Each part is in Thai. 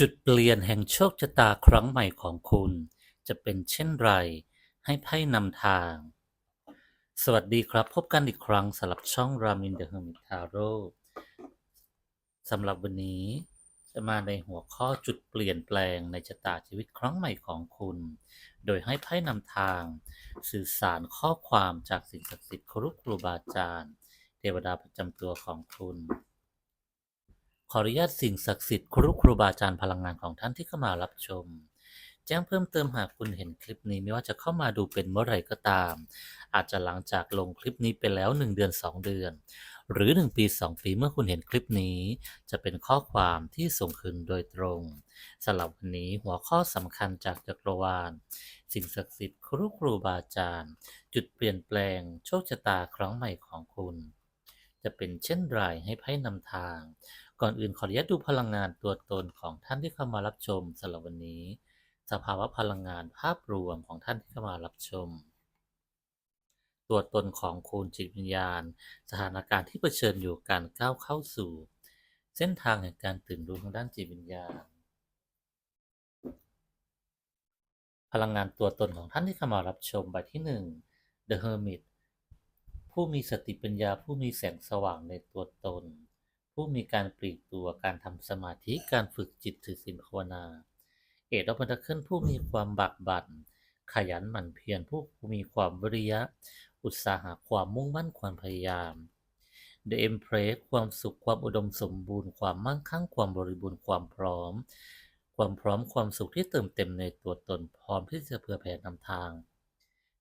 จุดเปลี่ยนแห่งโชคชะตาครั้งใหม่ของคุณ จะเป็นเช่นไร ให้ไพ่นำทาง สวัสดีครับ พบกันอีกครั้งสำหรับช่องรามินเดอะเฮอร์มิทาโร่สำหรับวันนี้จะมาในหัวข้อจุดเปลี่ยนแปลงในชะตาชีวิตครั้งใหม่ของคุณ โดยให้ไพ่นำทาง สื่อสารข้อความจากสิ่งศักดิ์สิทธิ์ครุครูบาอาจารย์ เทวดาประจำตัวของคุณ ขออนุญาตสิ่งศักดิ์สิทธิ์ครูครูบาอาจารย์พลังงานของท่านที่เข้ามารับชม แจ้งเพิ่มเติมหากคุณเห็นคลิปนี้ไม่ว่าจะเข้ามาดูเป็นเมื่อไหร่ก็ตาม อาจจะหลังจากลงคลิปนี้ไปแล้ว 1 เดือน 2 เดือน หรือ 1 ปี 2 ปีเมื่อคุณเห็นคลิปนี้ จะเป็นข้อความที่ส่งคืนโดยตรงสำหรับวันนี้หัวข้อสำคัญจากจักรวาล สิ่งศักดิ์สิทธิ์ครูครูบาอาจารย์ จุดเปลี่ยนแปลงโชคชะตาครั้งใหม่ของคุณ จะเป็นเช่นไรให้ไพ่นำทาง ก่อนอื่นขออนุญาตดูพลังงานตัวตนของท่านที่เข้ามารับชมสำหรับวันนี้ สภาวะพลังงานภาพรวมของท่านที่เข้ามารับชม ตัวตนของคุณจิตวิญญาณ สถานการณ์ที่เผชิญอยู่การก้าวเข้าสู่ เส้นทางแห่งการตื่นรู้ทางด้านจิตวิญญาณ พลังงานตัวตนของท่านที่เข้ามารับชมใบที่หนึ่ง The Hermit ผู้มีสติปัญญาผู้มีแสงสว่างในตัวตน ผู้มีการปลีกตัวการทำสมาธิการฝึกจิตถือศีลภาวนา เอ็ดอพันธเคิลผู้มีความบักบั่นขยันหมั่นเพียรผู้มีความวิริยะ อุตสาหะความมุ่งมั่นความพยายาม The Empress ความสุขความอุดมสมบูรณ์ความมั่งคั่งความบริบูรณ์ความพร้อม ความพร้อมความสุขที่เติมเต็มในตัวตนพร้อมที่จะเผื่อแผ่นำทาง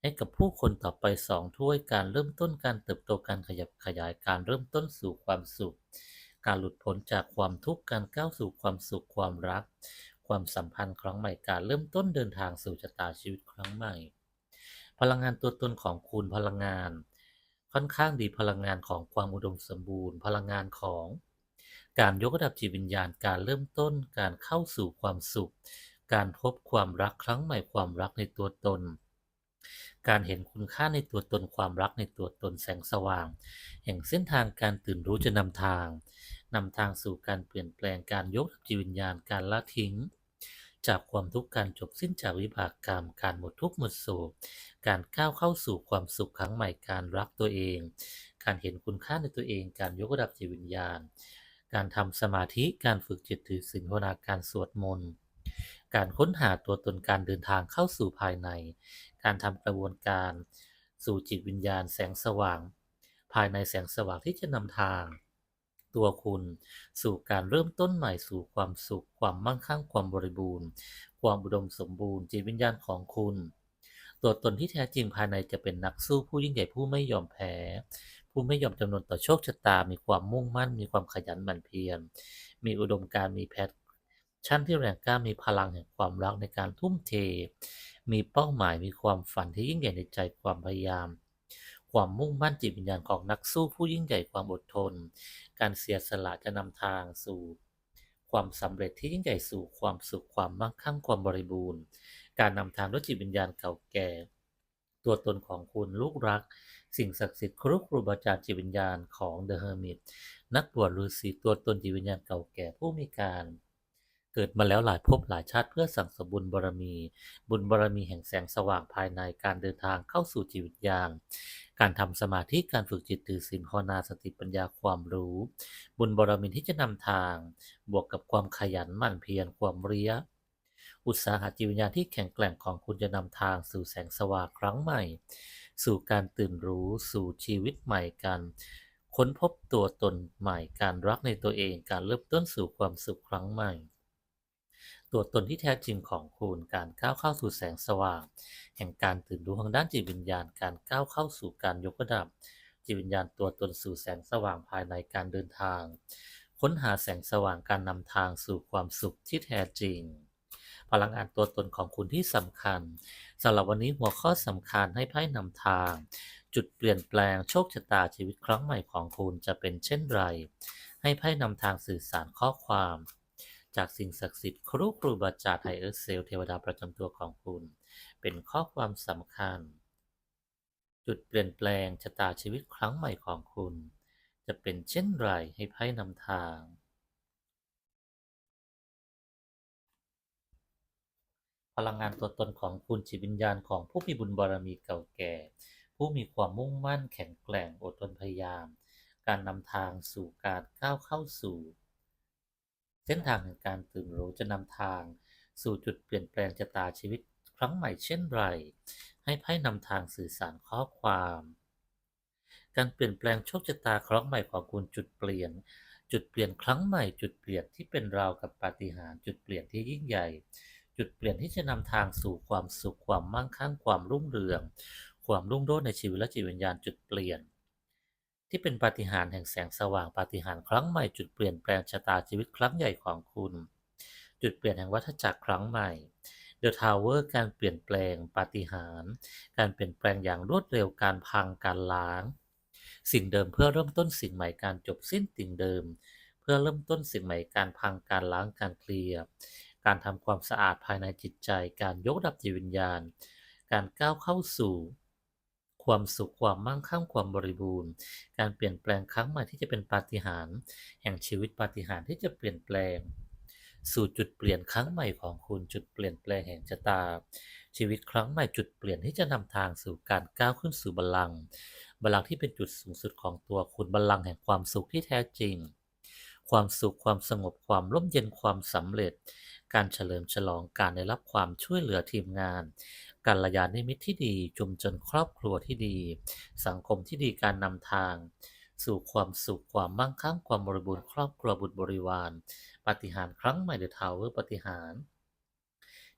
ให้กับผู้คนต่อไปสองถ้วยการเริ่มต้นการเติบโตการขยับขยายการเริ่มต้นสู่ความสุข การหลุดพ้นจากความทุกข์การก้าวสู่ความสุขความรัก ความสัมพันธ์ครั้งใหม่การเริ่มต้นเดินทางสู่ชะตาชีวิตครั้งใหม่ พลังงานตัวตนของคุณพลังงาน ค่อนข้างดีพลังงานของความอุดมสมบูรณ์ พลังงานของ การยกระดับจิตวิญญาณการเริ่มต้น การเข้าสู่ความสุข การพบความรักครั้งใหม่ความรักในตัวตนการเห็นคุณค่าในตัวตนความรักในตัวตนแสงสว่าง แห่งเส้นทางการตื่นรู้จะนำทาง นำทางสู่การเปลี่ยนแปลงการยกดับจิตวิญญาณการละทิ้ง จากความทุกข์การจบสิ้นจากวิบากกรรม การหมดทุกข์หมดโศกการก้าวเข้าสู่ความสุขครั้งใหม่การรักตัวเอง การเห็นคุณค่าในตัวเอง การยกระดับจิตวิญญาณ การทำสมาธิการฝึกจิตถือศีลภาวนาการสวดมนต์การค้นหาตัวตนการเดินทางเข้าสู่ภายใน การทำกระบวนการสู่จิตวิญญาณแสงสว่าง ภายในแสงสว่างที่จะนำทาง ตัวคุณ สู่การเริ่มต้นใหม่สู่ความสุข ความมั่งคั่งความบริบูรณ์ ความอุดมสมบูรณ์จิตวิญญาณของคุณ ตัวตนที่แท้จริงภายในจะเป็นนักสู้ผู้ยิ่งใหญ่ผู้ไม่ยอมแพ้ ผู้ไม่ยอมจำนนต่อโชคชะตา มีความมุ่งมั่น มีความขยันหมั่นเพียร มีอุดมการมีแพชชั่นที่แรงกล้ามีพลังแห่งความรักในการทุ่มเท มีเป้าหมายมีความฝันที่ยิ่งใหญ่ในใจความพยายาม ความมุ่งมั่นจิตวิญญาณของนักสู้ผู้ยิ่งใหญ่ความอดทน การเสียสละจะนำทางสู่ ความสำเร็จที่ยิ่งใหญ่สู่ความสุขความมั่งคั่งความบริบูรณ์ การนำทางด้วยจิตวิญญาณเก่าแก่ ตัวตนของคุณลูกรัก สิ่งศักดิ์สิทธิ์ครุครูบาอาจารย์จิตวิญญาณของ The Hermit นักบวชฤาษีตัวตนจิตวิญญาณเก่าแก่ผู้มีการ เกิดมาแล้วหลายภพหลายชาติเพื่อสั่งสมบุญบารมี บุญบารมีแห่งแสงสว่างภายในการเดินทางเข้าสู่จิตวิญญาณการทำสมาธิการฝึกจิตถือศีลภาวนาสติปัญญาความรู้ บุญบารมีที่จะนำทาง บวกกับความขยันหมั่นเพียรความเรียอุตสาหะจิตวิญญาณที่แข็งแกร่งของคุณจะนำทางสู่แสงสว่างครั้งใหม่ สู่การตื่นรู้สู่ชีวิตใหม่กันค้นพบตัวตนใหม่การรักในตัวเองการเริ่มต้นสู่ความสุขครั้งใหม่ ตัวตนที่แท้จริงของคุณการก้าวเข้าสู่แสงสว่าง แห่งการตื่นรู้ทางด้านจิตวิญญาณ การก้าวเข้าสู่การยกระดับ จิตวิญญาณตัวตนสู่แสงสว่างภายในการเดินทาง ค้นหาแสงสว่างการนำทางสู่ความสุขที่แท้จริง พลังงานตัวตนของคุณที่สำคัญสำหรับวันนี้หัวข้อสำคัญให้ไพ่นำทาง จุดเปลี่ยนแปลงโชคชะตาชีวิตครั้งใหม่ของคุณจะเป็นเช่นไร ให้ไพ่นำทางสื่อสารข้อความ จากสิ่งศักดิ์สิทธิ์ครูครูบาอาจารย์ไฮเออร์เซลเทวดาประจำตัวของคุณ เป็นข้อความสำคัญ จุดเปลี่ยนแปลงชะตาชีวิตครั้งใหม่ของคุณ จะเป็นเช่นไรให้ไพ่นำทาง พลังงานตัวตนของคุณจิตวิญญาณของผู้มีบุญบารมีเก่าแก่ ผู้มีความมุ่งมั่นแข็งแกร่งอดทนพยายาม การนำทางสู่การก้าวเข้าสู่ เส้นทางแห่งการตื่นรู้จะนำทาง สู่จุดเปลี่ยนแปลงชะตาชีวิตครั้งใหม่เช่นไร ให้ไพ่นำทางสื่อสารข้อความ การเปลี่ยนแปลงโชคชะตาครั้งใหม่ของคุณจุดเปลี่ยน จุดเปลี่ยนครั้งใหม่จุดเปลี่ยนที่เป็นราวกับปาฏิหาริย์จุดเปลี่ยนที่ยิ่งใหญ่ จุดเปลี่ยนที่จะนำทางสู่ความสุขความมั่งคั่งความรุ่งเรือง ความรุ่งโรจน์ในชีวิตและจิตวิญญาณจุดเปลี่ยน ที่เป็นปาฏิหาริย์แห่งแสงสว่างปาฏิหาริย์ครั้งใหม่จุดเปลี่ยนแปลงชะตาชีวิตครั้งใหญ่ของคุณ จุดเปลี่ยนแห่งวัฏจักรครั้งใหม่ The Tower การเปลี่ยนแปลงปาฏิหาริย์การเปลี่ยนแปลงอย่างรวดเร็วการพังการล้าง สิ่งเดิมเพื่อเริ่มต้นสิ่งใหม่การจบสิ้นสิ่งเดิม เพื่อเริ่มต้นสิ่งใหม่การพังการล้างการเคลียร์การทำความสะอาดภายในจิตใจ การยกระดับจิตวิญญาณ การก้าวเข้าสู่ ความสุขความมั่งคั่งความบริบูรณ์ การเปลี่ยนแปลงครั้งใหม่ที่จะเป็นปาฏิหาริย์แห่งชีวิตปาฏิหาริย์ที่จะเปลี่ยนแปลง สู่จุดเปลี่ยนครั้งใหม่ของคุณจุดเปลี่ยนแปลงแห่งชะตา ชีวิตครั้งใหม่จุดเปลี่ยนที่จะนำทางสู่การก้าวขึ้นสู่บัลลังก์บัลลังก์ที่เป็นจุดสูงสุดของตัวคุณบัลลังก์แห่งความสุขที่แท้จริง ความสุขความสงบความร่มเย็นความสำเร็จ การเฉลิมฉลองการได้รับความช่วยเหลือทีมงานการระยานนิมิตรที่ดีชุมชนครอบครัวที่ดี สังคมที่ดีการนำทาง สู่ความสุขความมั่งคั่งความบริบูรณ์ครอบครัวบุตรบริวาร ปฏิหารครั้งใหม่เดอะทาวเวอร์ปฏิหาร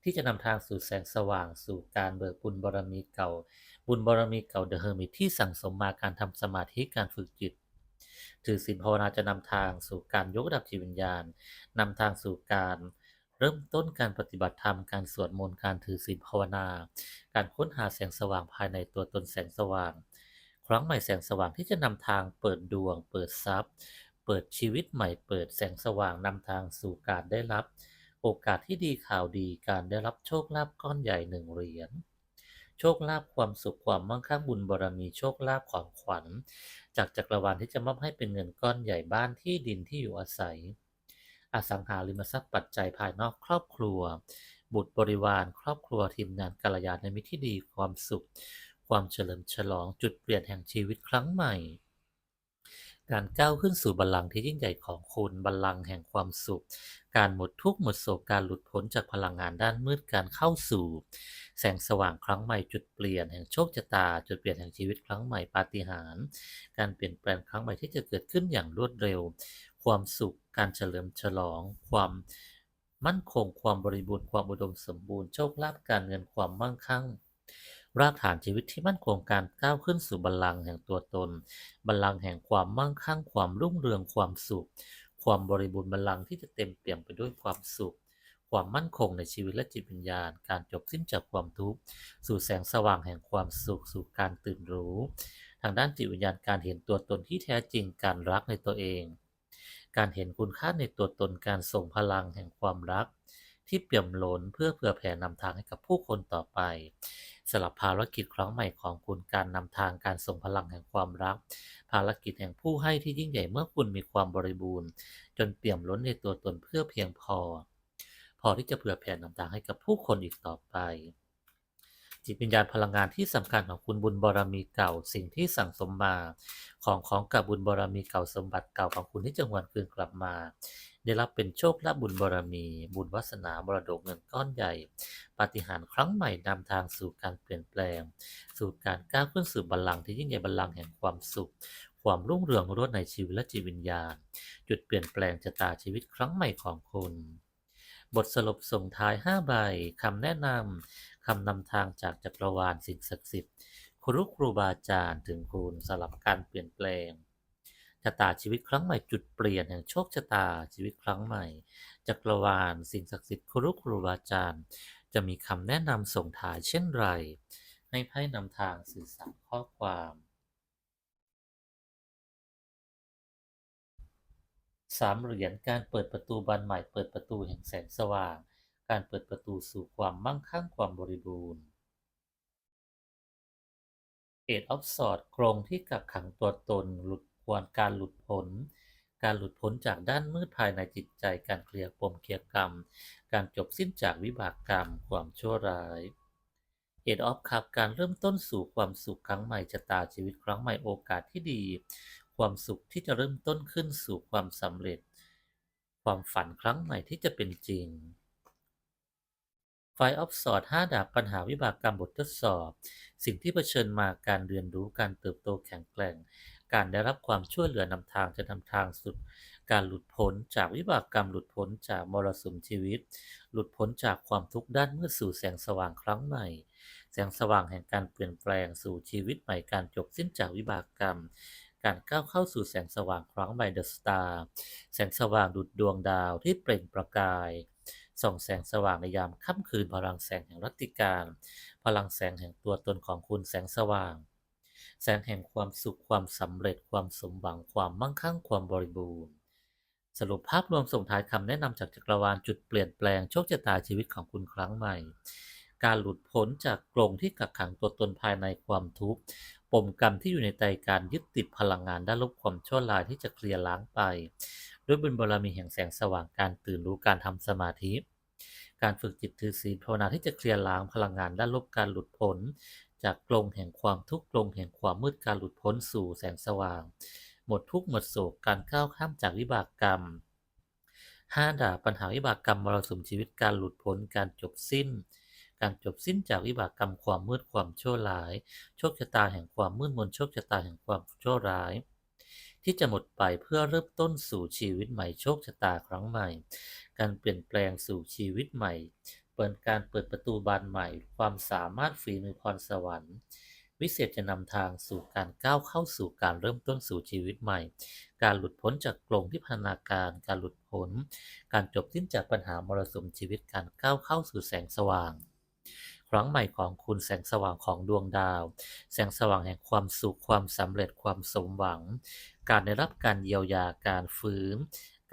ที่จะนำทางสู่แสงสว่างสู่การเบิกบุญบารมีเก่า บุญบารมีเก่าเดอะเฮอร์มิตที่สั่งสมมาการทำสมาธิการฝึกจิตถือศีลภาวนาจะนำทางสู่การยกระดับจิตวิญญาณนำทางสู่การ เริ่มต้นการปฏิบัติธรรม การสวดมนต์ การถือศีลภาวนา การค้นหาแสงสว่างภายในตัวตนแสงสว่าง ครั้งใหม่แสงสว่างที่จะนำทางเปิดดวง เปิดทรัพย์ เปิดชีวิตใหม่ เปิดแสงสว่างนำทางสู่การได้รับ โอกาสที่ดีข่าวดี การได้รับโชคลาภก้อนใหญ่หนึ่งเหรียญ โชคลาภความสุขความมั่งคั่งบุญบารมีโชคลาภของขวัญ จากจักรวาลที่จะมอบให้เป็นเงินก้อนใหญ่บ้านที่ดินที่อยู่อาศัย อสังหาริมทรัพย์ปัจจัยภายนอกครอบครัว บุตรบริวารครอบครัวทีมงานกัลยาณมิตรที่ดีความสุข ความเฉลิมฉลองจุดเปลี่ยนแห่งชีวิตครั้งใหม่ การก้าวขึ้นสู่บัลลังก์ที่ยิ่งใหญ่ของคุณบัลลังก์แห่งความสุข การหมดทุกข์หมดโศกการหลุดพ้นจากพลังงานด้านมืดการเข้าสู่ แสงสว่างครั้งใหม่จุดเปลี่ยนแห่งโชคชะตา จุดเปลี่ยนแห่งชีวิตครั้งใหม่ปาฏิหาริย์การเปลี่ยนแปลงครั้งใหม่ที่จะเกิดขึ้นอย่างรวดเร็ว ความสุข การเฉลิมฉลอง ความมั่นคง ความบริบูรณ์ ความอุดมสมบูรณ์ โชคลาภ การเงิน ความมั่งคั่ง รากฐานชีวิตที่มั่นคง การก้าวขึ้นสู่บัลลังก์แห่งตัวตน บัลลังก์แห่งความมั่งคั่ง ความรุ่งเรือง ความสุข ความบริบูรณ์บัลลังก์ที่จะเต็มเปี่ยมไปด้วยความสุข ความมั่นคงในชีวิตและจิตวิญญาณ การจบสิ้นจากความทุกข์ สู่แสงสว่างแห่งความสุข สู่การตื่นรู้ ทางด้านจิตวิญญาณ การเห็นตัวตนที่แท้จริง การรักในตัวเอง การเห็นคุณค่าในตัวตนการส่งพลังแห่งความรัก ที่เปี่ยมล้นเพื่อเผื่อแผ่นำทางให้กับผู้คนต่อไปสำหรับภารกิจครั้งใหม่ของคุณการนำทางการส่งพลังแห่งความรัก ภารกิจแห่งผู้ให้ที่ยิ่งใหญ่เมื่อคุณมีความบริบูรณ์ จนเปี่ยมล้นในตัวตนเพื่อเพียงพอ พอที่จะเผื่อแผ่นำทางให้กับผู้คนอีกต่อไป จิตวิญญาณพลังงานที่สำคัญของคุณบุญบารมีเก่า สิ่งที่สั่งสมมา ของของกับบุญบารมีเก่าสมบัติเก่าของคุณที่จะหวนคืนกลับมา ได้รับเป็นโชคลาภบุญบารมี บุญวาสนามรดกเงินก้อนใหญ่ปาฏิหาริย์ครั้งใหม่นำทางสู่การเปลี่ยนแปลง สู่การก้าวขึ้นสู่บัลลังก์ที่ยิ่งใหญ่บัลลังก์แห่งความสุขความรุ่งเรืองรวดในชีวิตและจิตวิญญาณ จุดเปลี่ยนแปลงชะตาชีวิตครั้งใหม่ของคุณ บทสรุปส่งท้าย 5 ใบ คำแนะนำ คำนำทางจากจักรวาลสิ่งศักดิ์สิทธิ์ครูครูบาอาจารย์ถึงคุณสำหรับการเปลี่ยนแปลงชะตาชีวิตครั้งใหม่จุดเปลี่ยนแห่งโชคชะตาชีวิตครั้งใหม่จักรวาลสิ่งศักดิ์สิทธิ์ครูครูบาอาจารย์ จะมีคำแนะนำส่งท้ายเช่นไร ให้ไพ่นำทางสื่อสารข้อความสามเหรียญการเปิดประตูบานใหม่เปิดประตูแห่งแสงสว่าง การเปิดประตูสู่ความมั่งคั่งความบริบูรณ์ Eight of Swords กรงที่กักขังตัวตนหลุดควรการหลุดพ้นการหลุดพ้นจากด้านมืดภายในจิตใจการเคลียร์ปมเคลียร์กรรม การจบสิ้นจากวิบากกรรม ความชั่วร้าย Eight of Cups การเริ่มต้นสู่ความสุขครั้งใหม่ชะตาชีวิตครั้งใหม่โอกาสที่ดี ความสุขที่จะเริ่มต้นขึ้นสู่ความสำเร็จ ความฝันครั้งใหม่ที่จะเป็นจริง ไฟออฟสอดห้าดาบปัญหาวิบากกรรมบททดสอบ สิ่งที่เผชิญมาการเรียนรู้การเติบโตแข็งแกร่ง การได้รับความช่วยเหลือนำทางจะนำทางสุด การหลุดพ้นจากวิบากกรรมหลุดพ้นจากมรสุมชีวิต หลุดพ้นจากความทุกข์ด้านมืดสู่แสงสว่างครั้งใหม่ แสงสว่างแห่งการเปลี่ยนแปลงสู่ชีวิตใหม่การจบสิ้นจากวิบากกรรม การก้าวเข้าสู่แสงสว่างครั้งใหม่เดอะสตาร์แสงสว่างดุจดวงดาวที่เปล่งประกาย ส่องแสงสว่างในยามค่ำคืน พลังแสงแห่งรัตติการ พลังแสงแห่งตัวตนของคุณแสงสว่าง แสงแห่งความสุขความสำเร็จความสมหวังความมั่งคั่งความบริบูรณ์ สรุปภาพรวมส่งท้ายคำแนะนำจากจักรวาลจุดเปลี่ยนแปลงโชคชะตาชีวิตของคุณครั้งใหม่ การหลุดพ้นจากกรงที่กักขังตัวตนภายในความทุกข์ปมกรรมที่อยู่ในใจการยึดติดพลังงานด้านลบความชั่วร้ายที่จะเคลียร์ล้างไป ด้วยบุญบารมีแห่งแสงสว่างการตื่นรู้การทำสมาธิ การฝึกจิตถือศีลภาวนาที่จะเคลียร์ล้างพลังงานด้านลบการหลุดพ้นจากกรงแห่งความทุกข์กรงแห่งความมืดการหลุดพ้นสู่แสงสว่าง หมดทุกข์หมดโศกการก้าวข้ามจากวิบากกรรมห้าดาบปัญหาวิบากกรรมมรสุมชีวิตการหลุดพ้นการจบสิ้น การจบสิ้นจากวิบากกรรมความมืดความชั่วร้าย โชคชะตาแห่งความมืดมนโชคชะตาแห่งความชั่วร้าย ที่จะหมดไปเพื่อเริ่มต้นสู่ชีวิตใหม่โชคชะตาครั้งใหม่ การเปลี่ยนแปลงสู่ชีวิตใหม่ เปิดการเปิดประตูบานใหม่ ความสามารถฝีมือพรสวรรค์ วิเศษจะนำทางสู่การก้าวเข้าสู่การเริ่มต้นสู่ชีวิตใหม่ การหลุดพ้นจากกรงที่พันนาการ การหลุดพ้น การจบสิ้นจากปัญหามรสุมชีวิต การก้าวเข้าสู่แสงสว่าง ครั้งใหม่ของคุณแสงสว่างของดวงดาว แสงสว่างแห่งความสุขความสำเร็จความสมหวัง การได้รับการเยียวยาการฟื้น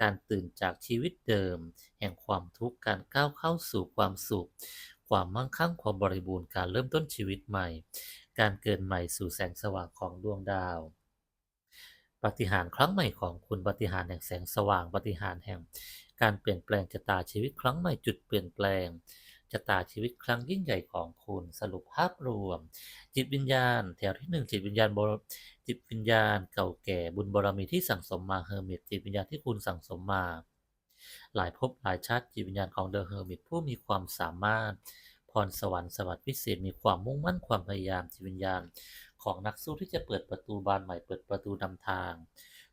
การตื่นจากชีวิตเดิม แห่งความทุกข์การก้าวเข้าสู่ความสุข ความมั่งคั่งความบริบูรณ์การเริ่มต้นชีวิตใหม่ การเกิดใหม่สู่แสงสว่างของดวงดาวปฏิหารครั้งใหม่ของคุณปฏิหารแห่งแสงสว่างปฏิหารแห่ง การเปลี่ยนแปลงชะตาชีวิตครั้งใหม่จุดเปลี่ยนแปลง ชะตาชีวิตครั้งยิ่งใหญ่ของคุณสรุปภาพรวม จิตวิญญาณ แถวที่หนึ่งจิตวิญญาณบรจิตวิญญาณเก่าแก่บุญบารมีที่สั่งสมมาเฮอร์มิตจิตวิญญาณที่คุณสั่งสมมา หลายภพหลายชาติจิตวิญญาณของเดอะเฮอร์มิตผู้มีความสามารถพรสวรรค์สวัสดิ์วิเศษมีความมุ่งมั่นความพยายามจิตวิญญาณของนักสู้ที่จะเปิดประตูบานใหม่เปิดประตูนำทาง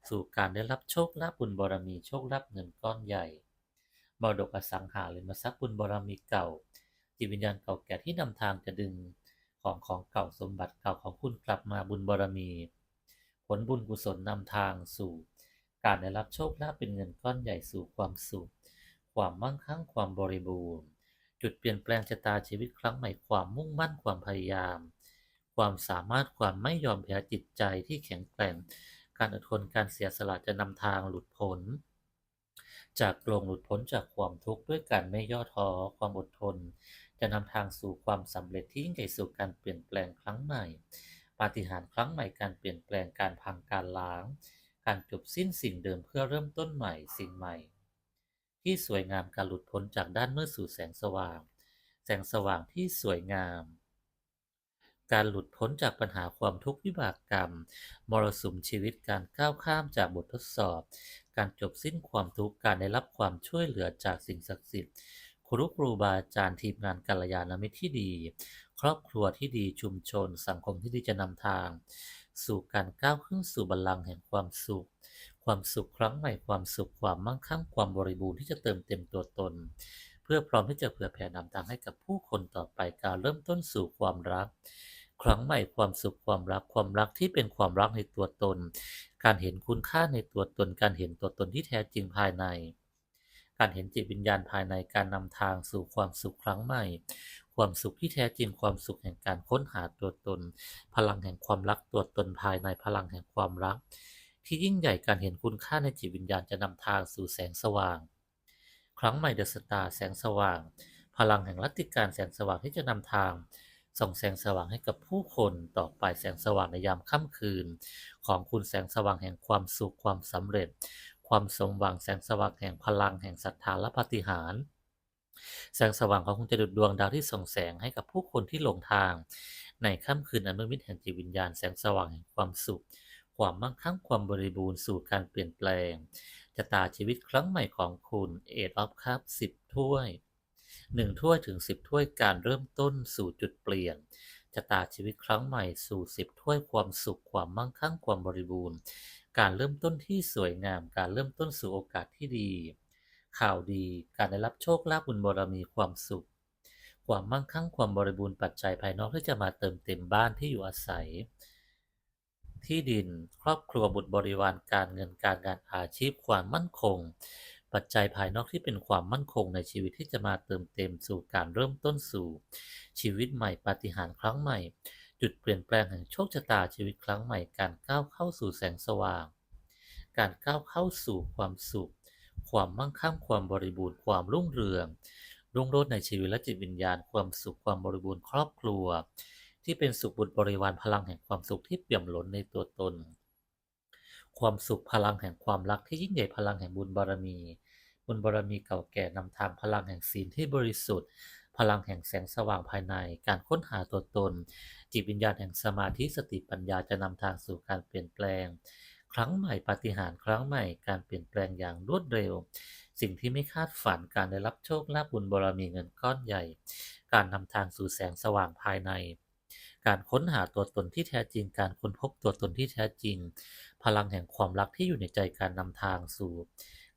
สู่การได้รับโชคลาภบุญบารมีโชคลาภเงินก้อนใหญ่ มรดกอสังหาริมทรัพย์บุญบารมีเก่า จิตวิญญาณเก่าแก่ที่นำทางจะดึงของของเก่าสมบัติเก่าของคุณกลับมาบุญบารมี ผลบุญกุศลนำทางสู่ การได้รับโชคลาภเป็นเงินก้อนใหญ่สู่ความสุข ความมั่งคั่งความบริบูรณ์ จุดเปลี่ยนแปลงชะตาชีวิตครั้งใหม่ความมุ่งมั่นความพยายาม ความสามารถความไม่ยอมแพ้จิตใจที่แข็งแกร่ง การอดทนการเสียสละจะนำทางหลุดพ้น จากกรงหลุดพ้นจากความทุกข์ด้วยการไม่ย่อท้อความอดทน จะนำทางสู่ความสำเร็จที่ยิ่งใหญ่สู่การเปลี่ยนแปลงครั้งใหม่ปาฏิหาริย์ครั้งใหม่การเปลี่ยนแปลงการพังการล้าง การจบสิ้นสิ่งเดิมเพื่อเริ่มต้นใหม่สิ่งใหม่ ที่สวยงามการหลุดพ้นจากด้านมืดสู่แสงสว่าง แสงสว่างที่สวยงาม การหลุดพ้นจากปัญหาความทุกข์วิบากกรรม มรสุมชีวิตการก้าวข้ามจากบททดสอบ การจบสิ้นความทุกข์การได้รับความช่วยเหลือจากสิ่งศักดิ์สิทธิ์ครูครูบาอาจารย์ทีมงานกัลยาณมิตรที่ดี ครอบครัวที่ดีชุมชน สังคมที่ดีจะนำทาง สู่การก้าวขึ้นสู่บัลลังก์แห่งความสุข ความสุขครั้งใหม่ความสุขความมั่งคั่งความบริบูรณ์ที่จะเติมเต็มตัวตน เพื่อพร้อมที่จะเผื่อแผ่นำทางให้กับผู้คนต่อไปการเริ่มต้นสู่ความรัก ครั้งใหม่ความสุขความรักความรักที่เป็นความรักในตัวตน การเห็นคุณค่าในตัวตน การเห็นตัวตนที่แท้จริงภายใน การเห็นจิตวิญญาณภายในการนำทางสู่ความสุขครั้งใหม่ ความสุขที่แท้จริงความสุขแห่งการค้นหาตัวตน พลังแห่งความรักตัวตนภายในพลังแห่งความรัก ที่ยิ่งใหญ่การเห็นคุณค่าในจิตวิญญาณจะนำทางสู่แสงสว่าง ครั้งใหม่เดอะสตาร์แสงสว่าง พลังแห่งรัตติการแสงสว่างที่จะนำทาง ส่องแสงสว่างให้กับผู้คนต่อไปแสงสว่างในยามค่ำคืน ของคุณแสงสว่างแห่งความสุขความสำเร็จ ความสมหวังแสงสว่างแห่งพลังแห่งศรัทธาและปาฏิหาริย์แสงสว่างของคุณจะดุจดวงดาวที่ส่องแสงให้กับผู้คนที่หลงทาง ในค่ำคืนอันมืดมิดแห่งจิตวิญญาณแสงสว่างแห่งความสุข ความมั่งคั่งความบริบูรณ์สู่การเปลี่ยนแปลงชะตาชีวิตครั้งใหม่ของคุณเอ็ดออฟคัพสิบถ้วย หนึ่งถ้วยถึงสิบถ้วยการเริ่มต้นสู่จุดเปลี่ยนชะตาชีวิตครั้งใหม่สู่สิบถ้วยความสุขความมั่งคั่งความบริบูรณ์ การเริ่มต้นที่สวยงาม การเริ่มต้นสู่โอกาสที่ดี ข่าวดีการได้รับโชคลาภบุญบารมีความสุข ความมั่งคั่งความบริบูรณ์ปัจจัยภายนอกที่จะมาเติมเต็มบ้านที่อยู่อาศัย ที่ดิน ครอบครัวบุตรบริวารการเงินการงานอาชีพความมั่นคง ปัจจัยภายนอกที่เป็นความมั่นคงในชีวิตที่จะมาเติมเต็มสู่การเริ่มต้นสู่ ชีวิตใหม่ปาฏิหาริย์ครั้งใหม่ จุดเปลี่ยนแปลงแห่งโชคชะตาชีวิตครั้งใหม่ การก้าวเข้าสู่แสงสว่าง การก้าวเข้าสู่ความสุข ความมั่งคั่งความบริบูรณ์ความรุ่งเรืองรุ่งโรจน์ในชีวิตและจิตวิญญาณความสุขความบริบูรณ์ครอบครัว ที่เป็นสุขบุตรบริวารพลังแห่งความสุขที่เปี่ยมล้นในตัวตน ความสุขพลังแห่งความรักที่ยิ่งใหญ่พลังแห่งบุญบารมี บุญบารมีเก่าแก่นำทางพลังแห่งศีลที่บริสุทธิ์ พลังแห่งแสงสว่างภายใน การค้นหาตัวตน จิตวิญญาณแห่งสมาธิสติปัญญาจะนำทางสู่การเปลี่ยนแปลง ครั้งใหม่ปาฏิหาริย์ครั้งใหม่การเปลี่ยนแปลงอย่างรวดเร็ว สิ่งที่ไม่คาดฝันการได้รับโชคลาภบุญบารมีเงินก้อนใหญ่ การนำทางสู่แสงสว่างภายในการค้นหาตัวตนที่แท้จริง การค้นพบตัวตนที่แท้จริง พลังแห่งความรักที่อยู่ในใจการนำทางสู่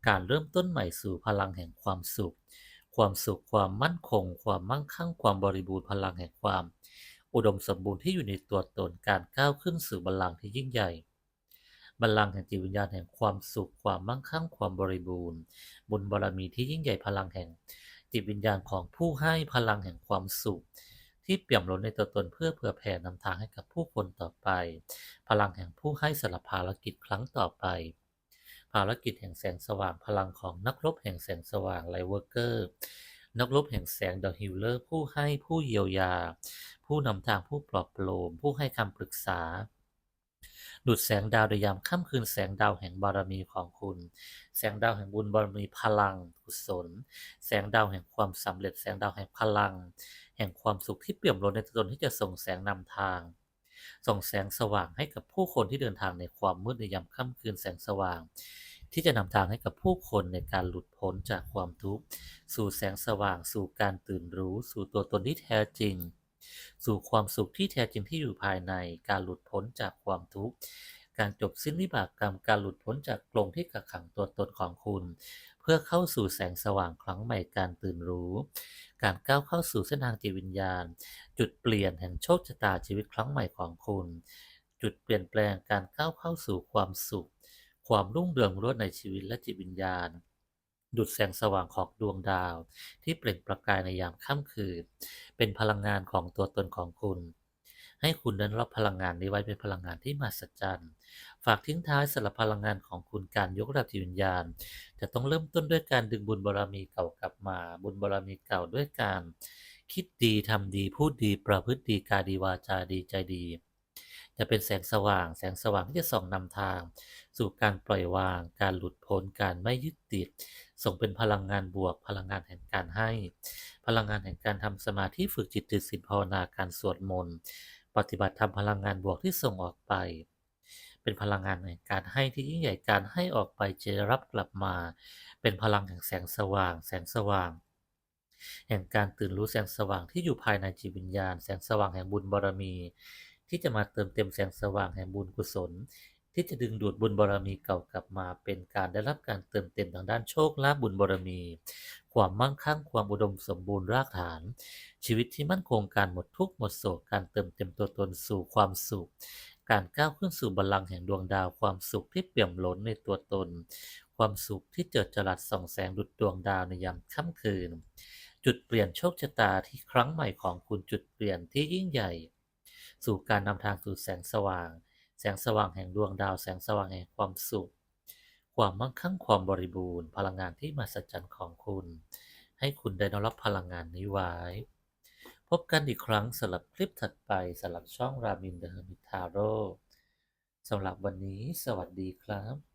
การเริ่มต้นใหม่สู่พลังแห่งความสุข ความสุขความมั่นคง ความมั่งคั่ง ความบริบูรณ์พลังแห่งความ อุดมสมบูรณ์ที่อยู่ในตัวตนการก้าวขึ้นสู่บัลลังก์ที่ยิ่งใหญ่บัลลังก์แห่งจิตวิญญาณแห่งความสุข ความมั่งคั่ง ความบริบูรณ์ บุญบารมีที่ยิ่งใหญ่พลังแห่ง จิตวิญญาณของผู้ให้พลังแห่งความสุข ที่เปี่ยมล้นในตัวตนเพื่อเผื่อแผ่นำทางให้กับผู้คนต่อไป พลังแห่งผู้ให้สารภารกิจครั้งต่อไป ภารกิจแห่งแสงสว่างพลังของนักรบแห่งแสงสว่างไลเวอร์เกอร์ นักรบแห่งแสงเดอะฮิลเลอร์ ผู้ให้ผู้เยียวยา ผู้นำทางผู้ปลอบโลม ผู้ให้คำปรึกษา ดุดแสงดาวในยามค่ำคืนแสงดาวแห่งบารมีของคุณ แสงดาวแห่งบุญบารมีพลังกุศล แสงดาวแห่งความสำเร็จ แสงดาวแห่งพลัง แห่งความสุขที่เปี่ยมล้นในตัวตนที่จะส่งแสงนำทาง ส่งแสงสว่างให้กับผู้คนที่เดินทางในความมืดในยามค่ำคืนแสงสว่าง ที่จะนำทางให้กับผู้คนในการหลุดพ้นจากความทุกข์ สู่แสงสว่าง สู่การตื่นรู้ สู่ตัวตนที่แท้จริง สู่ความสุขที่แท้จริงที่อยู่ภายในการหลุดพ้นจากความทุกข์การจบสิ้นวิบากกรรมการหลุดพ้นจากกรงที่กักขังตัวตนของคุณ พื่อเข้าสู่แสงสว่างครั้งใหม่การตื่นรู้ การก้าวเข้าสู่เส้นทางจิตวิญญาณ จุดเปลี่ยนแห่งโชคชะตาชีวิตครั้งใหม่ของคุณ จุดเปลี่ยนแปลงการก้าวเข้าสู่ความสุข ความรุ่งเรืองรวดในชีวิตและจิตวิญญาณ ดุจแสงสว่างของดวงดาว ที่เปล่งประกายในยามค่ำคืน เป็นพลังงานของตัวตนของคุณ ให้คุณนั้นรับพลังงานนี้ไว้เป็นพลังงานที่มหัศจรรย์ ฝากทิ้งท้ายสำหรับพลังงานของคุณการยกระดับจิตวิญญาณ จะต้องเริ่มต้นด้วยการดึงบุญบารมีเก่ากลับมา บุญบารมีเก่าด้วยการ คิดดีทำดีพูดดีประพฤติดีกายดีวาจาดีใจดี จะเป็นแสงสว่าง แสงสว่างที่จะส่องนำทาง สู่การปล่อยวาง การหลุดพ้นการไม่ยึดติด ส่งเป็นพลังงานบวก พลังงานแห่งการให้ พลังงานแห่งการทำสมาธิฝึกจิตติดสินภาวนาการสวดมนต์ปฏิบัติธรรมพลังงานบวกที่ส่งออกไป เป็นพลังงานแห่งการให้ที่ยิ่งใหญ่การให้ออกไปจะรับกลับมา เป็นพลังแห่งแสงสว่าง แสงสว่าง แห่งการตื่นรู้แสงสว่างที่อยู่ภายในจิตวิญญาณ แสงสว่างแห่งบุญบารมี ที่จะมาเติมเต็มแสงสว่างแห่งบุญกุศล ที่จะดึงดูดบุญบารมีเก่ากลับมา เป็นการได้รับการเติมเต็มทางด้านโชคลาภบุญบารมี ความมั่งคั่งความอุดมสมบูรณ์รากฐาน ชีวิตที่มั่นคงการหมดทุกข์หมดโศกการเติมเต็มตัวตนสู่ความสุข การก้าวขึ้นสู่บัลลังก์แห่งดวงดาวความสุขที่เปี่ยมล้นในตัวตน ความสุขที่เจิดจรัสส่องแสงดุจดวงดาวในยามค่ำคืน จุดเปลี่ยนโชคชะตาที่ครั้งใหม่ของคุณจุดเปลี่ยนที่ยิ่งใหญ่ สู่การนำทางสู่แสงสว่าง แสงสว่างแห่งดวงดาว แสงสว่างแห่งความสุข ความมั่งคั่งความบริบูรณ์ พลังงานที่มหัศจรรย์ของคุณ ให้คุณได้รับพลังงานนี้ไว้ พบกันอีกครั้งสำหรับคลิปถัดไปสำหรับช่องรามินเดอะเฮอร์มิทาโร่สำหรับวันนี้สวัสดีครับ